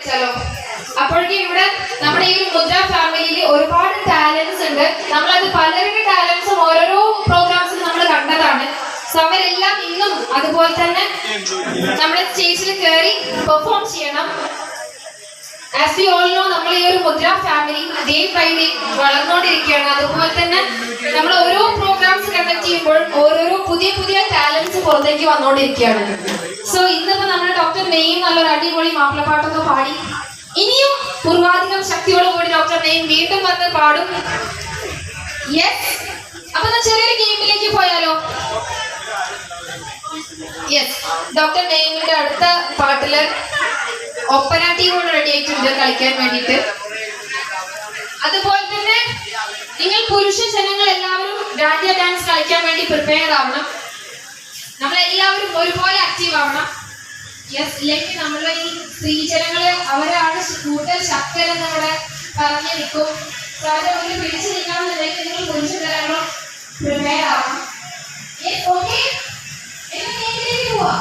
ചലോ അപ്പോഴേക്കും ഇവിടെ നമ്മുടെ ഈ മുദ്ര ഫാമിലിയിൽ ഒരുപാട് ടാലൻസ് ഉണ്ട്. നമ്മളത് പലരുടെ ടാലൻസും ഓരോരോ പ്രോഗ്രാംസിൽ നമ്മൾ കണ്ടതാണ്. സോ അവരെല്ലാം ഇന്നും അതുപോലെ തന്നെ നമ്മുടെ സ്റ്റേജിൽ കയറി പെർഫോം ചെയ്യണം. ആസ് വി ഓൾ നോ നമ്മൾ ഈ ഒരു Mudra family day by day വളർന്നുകൊണ്ടിരിക്കുകയാണ് അതുപോലെ തന്നെ നമ്മൾ ഓരോ പ്രോഗ്രാംസ് കണ്ടക്ട് ചെയ്യുമ്പോഴും ഓരോരോ പുതിയ പുതിയ ടാലൻസ് പുറത്തേക്ക് വന്നുകൊണ്ടിരിക്കുകയാണ് സോ ഇന്നിപ്പോ നമ്മുടെ ഡോക്ടർ നെയ്യും നല്ലൊരു അടിപൊളി മാപ്പിളപ്പാട്ടൊക്കെ പാടി. ഇനിയും പൂർവാധികം ശക്തിയോട് കൂടി ഡോക്ടർ നെയ്യും വീണ്ടും വന്ന് പാടും. അപ്പൊ എന്നാ ചെറിയൊരു ഗെയിമിലേക്ക് പോയാലോ? ഡോക്ടർ നെയ്മിന്റെ അടുത്ത പാട്ടിൽ ഒപ്പന ടീം കൂടെ റെഡി ആയിട്ടുണ്ട് കളിക്കാൻ വേണ്ടിയിട്ട്. അതുപോലെ തന്നെ നിങ്ങൾ പുരുഷ ജനങ്ങൾ എല്ലാവരും ഡാൻഡിയ ഡാൻസ് കളിക്കാൻ വേണ്ടി പ്രിപ്പയർ ആവണം. നമ്മളെല്ലാവരും ഒരുപോലെ ആക്റ്റീവ് ആവണം. യെസ് ഇല്ലെങ്കിൽ നമ്മളെ ഈ സ്ത്രീജനങ്ങൾ അവരാണ് കൂടുതൽ ശക്തരെന്ന് ഇവിടെ പറഞ്ഞു നിൽക്കും. അവരെ മുന്നിൽ പിടിച്ചു നിൽക്കണമെന്നുണ്ടെങ്കിൽ നിങ്ങൾ പുരുഷ ജനങ്ങളും പ്രിപ്പയർ ആവണം. ഓക്കെ എന്നാ ഗെയിമിലേക്ക് പോവാ.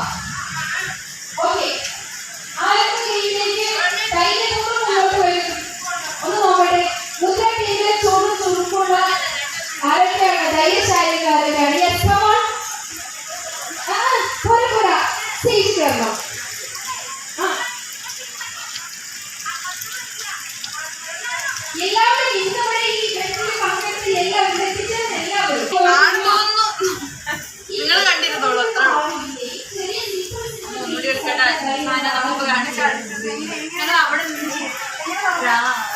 ഓക്കെ ആരൊക്കെ ഗെയിമിലേക്ക് ധൈര്യപൂർവം മുന്നോട്ട് വരും ഒന്ന് നോക്കട്ടെ. മുദ്ര ടീമിലെ ചൂടും ചുരുക്കുള്ള ആരൊക്കെയാണ്? ധൈര്യശാലിക്കാരൊക്കെയാണ്. ആ പോരാ പോരാ. സ്റ്റേജ് കയറണം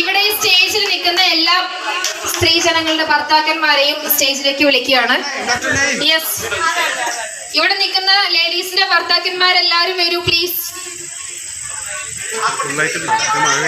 ഇവിടെ ഈ സ്റ്റേജിൽ നിൽക്കുന്ന എല്ലാ സ്ത്രീ ജനങ്ങളുടെ ഭർത്താക്കന്മാരെയും സ്റ്റേജിലേക്ക് വിളിക്കുകയാണ്. യെസ് ഇവിടെ നിൽക്കുന്ന ലേഡീസിന്റെ ഭർത്താക്കന്മാരെല്ലാരും വരൂ പ്ലീസ് ഫുള്ളായിട്ടില്ല ഇത് മഴ